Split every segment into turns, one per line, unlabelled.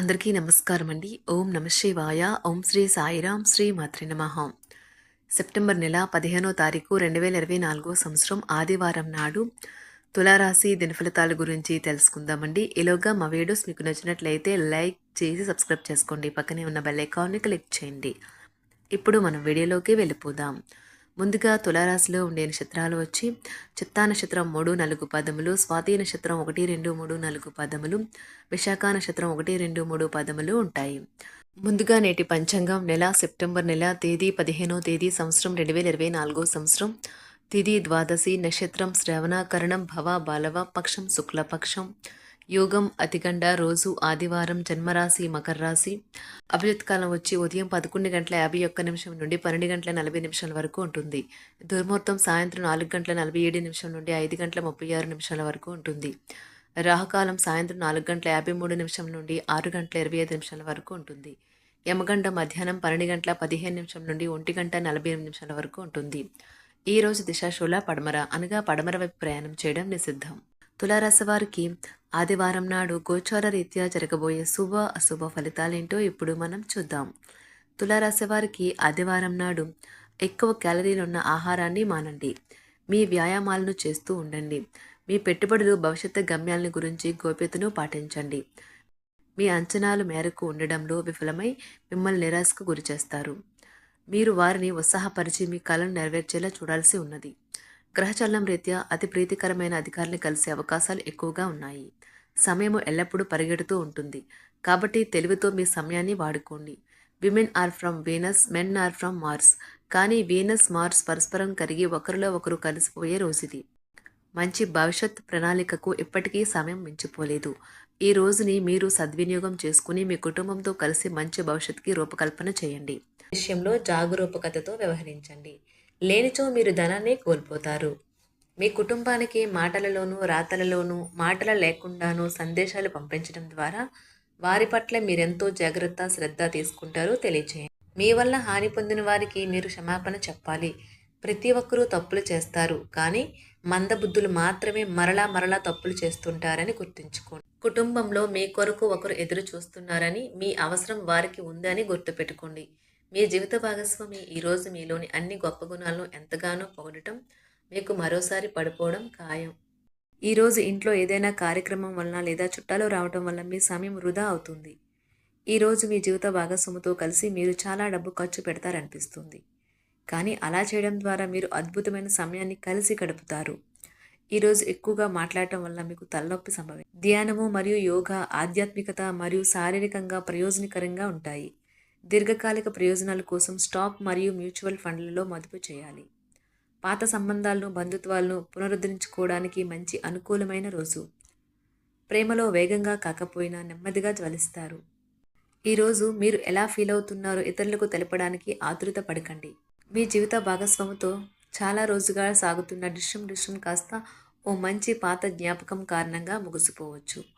అందరికీ నమస్కారం అండి ఓం నమశివాయ ఓం శ్రీ సాయిరాం శ్రీ మాత్రి నమః. సెప్టెంబర్ నెల పదిహేనో తారీఖు రెండు వేల ఇరవై నాలుగో సంవత్సరం ఆదివారం నాడు తులారాశి దినఫలితాల గురించి తెలుసుకుందామండి. ఈలోగా మా వీడియోస్ మీకు నచ్చినట్లయితే లైక్ చేసి సబ్స్క్రైబ్ చేసుకోండి. పక్కనే ఉన్న బెల్ ఐకాన్ని క్లిక్ చేయండి. ఇప్పుడు మనం వీడియోలోకి వెళ్ళిపోదాం. ముందుగా తులారాశిలో ఉండే నక్షత్రాలు వచ్చి చిత్తా నక్షత్రం మూడు నాలుగు పదములు స్వాతి నక్షత్రం ఒకటి రెండు మూడు నాలుగు పదములు విశాఖ నక్షత్రం ఒకటి రెండు మూడు పదములు ఉంటాయి. ముందుగా నేటి పంచాంగం నెల సెప్టెంబర్ నెల తేదీ పదిహేనో తేదీ సంవత్సరం రెండు వేల ఇరవై నాలుగో సంవత్సరం. తిది ద్వాదశి నక్షత్రం శ్రవణకరణం భవ బాలవ పక్షం శుక్లపక్షం. యోగం అతిగండ రోజు ఆదివారం జన్మరాశి మకర రాశి అభిజిత్ కాలం వచ్చి ఉదయం పదకొండు గంటల యాభై ఒక్క నిమిషం నుండి పన్నెండు గంటల నలభై నిమిషాల వరకు ఉంటుంది. దుర్ముహూర్తం సాయంత్రం నాలుగు గంటల నలభై ఏడు నిమిషం నుండి ఐదు గంటల ముప్పై ఆరు నిమిషాల వరకు ఉంటుంది. రాహుకాలం సాయంత్రం నాలుగు గంటల యాభై మూడు నిమిషం నుండి ఆరు గంటల ఇరవై ఐదు నిమిషాల వరకు ఉంటుంది. యమగండ మధ్యాహ్నం పన్నెండు గంటల పదిహేను నిమిషం నుండి ఒంటి గంట నలభై ఎనిమిది నిమిషాల వరకు ఉంటుంది. ఈ రోజు దిశాశూల పడమర అనగా పడమర వైపు ప్రయాణం చేయడం నిషిద్ధం. తులారాశి వారికి ఆదివారం నాడు గోచార రీత్యా జరగబోయే శుభ అశుభ ఫలితాలేంటో ఇప్పుడు మనం చూద్దాం. తులారాశి వారికి ఆదివారం నాడు ఎక్కువ క్యాలరీలు ఉన్న ఆహారాన్ని మానండి. మీ వ్యాయామాలను చేస్తూ ఉండండి. మీ పెట్టుబడులు భవిష్యత్తు గమ్యాలను గురించి గోప్యతను పాటించండి. మీ అంచనాలు మేరకు ఉండడంలో విఫలమై మిమ్మల్ని నిరాశకు గురిచేస్తారు. మీరు వారిని ఉత్సాహపరిచి మీ కళను నెరవేర్చేలా చూడాల్సి ఉన్నది. గ్రహచలనం రీత్యా అతి ప్రీతికరమైన అధికారులు కలిసే అవకాశాలు ఎక్కువగా ఉన్నాయి. సమయం ఎల్లప్పుడూ పరిగెడుతూ ఉంటుంది. కాబట్టి తెలివితో మీ సమయాన్ని వాడుకోండి. Women are from Venus men are from Mars. కానీ వీనస్ మార్స్ పరస్పరం కరిగి ఒకరిలో ఒకరు కలిసిపోయే రోజుది. మంచి భవిష్యత్ ప్రణాళికకు ఇప్పటికీ సమయం మించిపోలేదు. ఈ రోజుని మీరు సద్వినియోగం చేసుకుని మీ కుటుంబంతో కలిసి మంచి భవిష్యత్తుకి రూపకల్పన చేయండి. విషయంలో జాగరూపకతతో వ్యవహరించండి. లేనిచో మీరు ధనాన్ని కోల్పోతారు. మీ కుటుంబానికి మాటలలోనూ రాతలలోనూ మాటల లేకుండానూ సందేశాలు పంపించడం ద్వారా వారి పట్ల మీరెంతో జాగ్రత్త శ్రద్ధ తీసుకుంటారో తెలియజేయండి మీ వల్ల హాని పొందిన వారికి మీరు క్షమాపణ చెప్పాలి. ప్రతి ఒక్కరూ తప్పులు చేస్తారు. కానీ మందబుద్ధులు మాత్రమే మరలా మరలా తప్పులు చేస్తుంటారని గుర్తుంచుకోండి. కుటుంబంలో మీ కొరకు ఒకరు ఎదురు చూస్తున్నారని మీ అవసరం వారికి ఉందని గుర్తుపెట్టుకోండి. మీ జీవిత భాగస్వామి ఈరోజు మీలోని అన్ని గొప్ప గుణాలను ఎంతగానో పొగడటం మీకు మరోసారి పడిపోవడం ఖాయం. ఈరోజు ఇంట్లో ఏదైనా కార్యక్రమం వలన లేదా చుట్టాలు రావటం వల్ల మీ సమయం వృధా అవుతుంది. ఈరోజు మీ జీవిత భాగస్వామితో కలిసి మీరు చాలా డబ్బు ఖర్చు పెడతారనిపిస్తుంది. కానీ అలా చేయడం ద్వారా మీరు అద్భుతమైన సమయాన్ని కలిసి గడుపుతారు. ఈరోజు ఎక్కువగా మాట్లాడటం వల్ల మీకు తలనొప్పి సంభవం ధ్యానము మరియు యోగా ఆధ్యాత్మికత మరియు శారీరకంగా ప్రయోజనకరంగా ఉంటాయి. దీర్ఘకాలిక ప్రయోజనాల కోసం స్టాక్ మరియు మ్యూచువల్ ఫండ్లలో మదుపు చేయాలి. పాత సంబంధాలను బంధుత్వాలను పునరుద్ధరించుకోవడానికి మంచి అనుకూలమైన రోజు. ప్రేమలో వేగంగా కాకపోయినా నెమ్మదిగా జ్వలిస్తారు. ఈరోజు మీరు ఎలా ఫీల్ అవుతున్నారో ఇతరులకు తెలపడానికి ఆతృత పడకండి. మీ జీవిత భాగస్వామితో చాలా రోజుగా సాగుతున్న డిష్యం డిష్యం కాస్త ఓ మంచి పాత జ్ఞాపకం కారణంగా ముగిసిపోవచ్చు.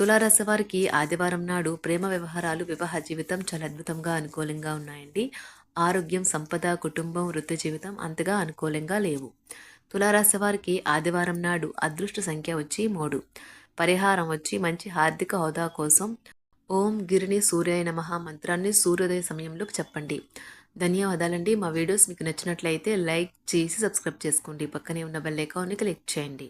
తులారాశి వారికి ఆదివారం నాడు ప్రేమ వ్యవహారాలు వివాహ జీవితం చాలా అద్భుతంగా అనుకూలంగా ఉన్నాయండి. ఆరోగ్యం సంపద కుటుంబం వృత్తి జీవితం అంతగా అనుకూలంగా లేవు. తులారాశి వారికి ఆదివారం నాడు అదృష్ట సంఖ్య వచ్చి మూడు. పరిహారం వచ్చి మంచి ఆర్థిక హోదా కోసం ఓం గిరిని సూర్యాయ నమ మంత్రాన్ని సూర్యోదయ సమయంలో చెప్పండి. ధన్యవాదాలండి. మా వీడియోస్ మీకు నచ్చినట్లయితే లైక్ చేసి సబ్స్క్రైబ్ చేసుకోండి. పక్కనే ఉన్న బెల్ ఐకాన్ని క్లిక్ చేయండి.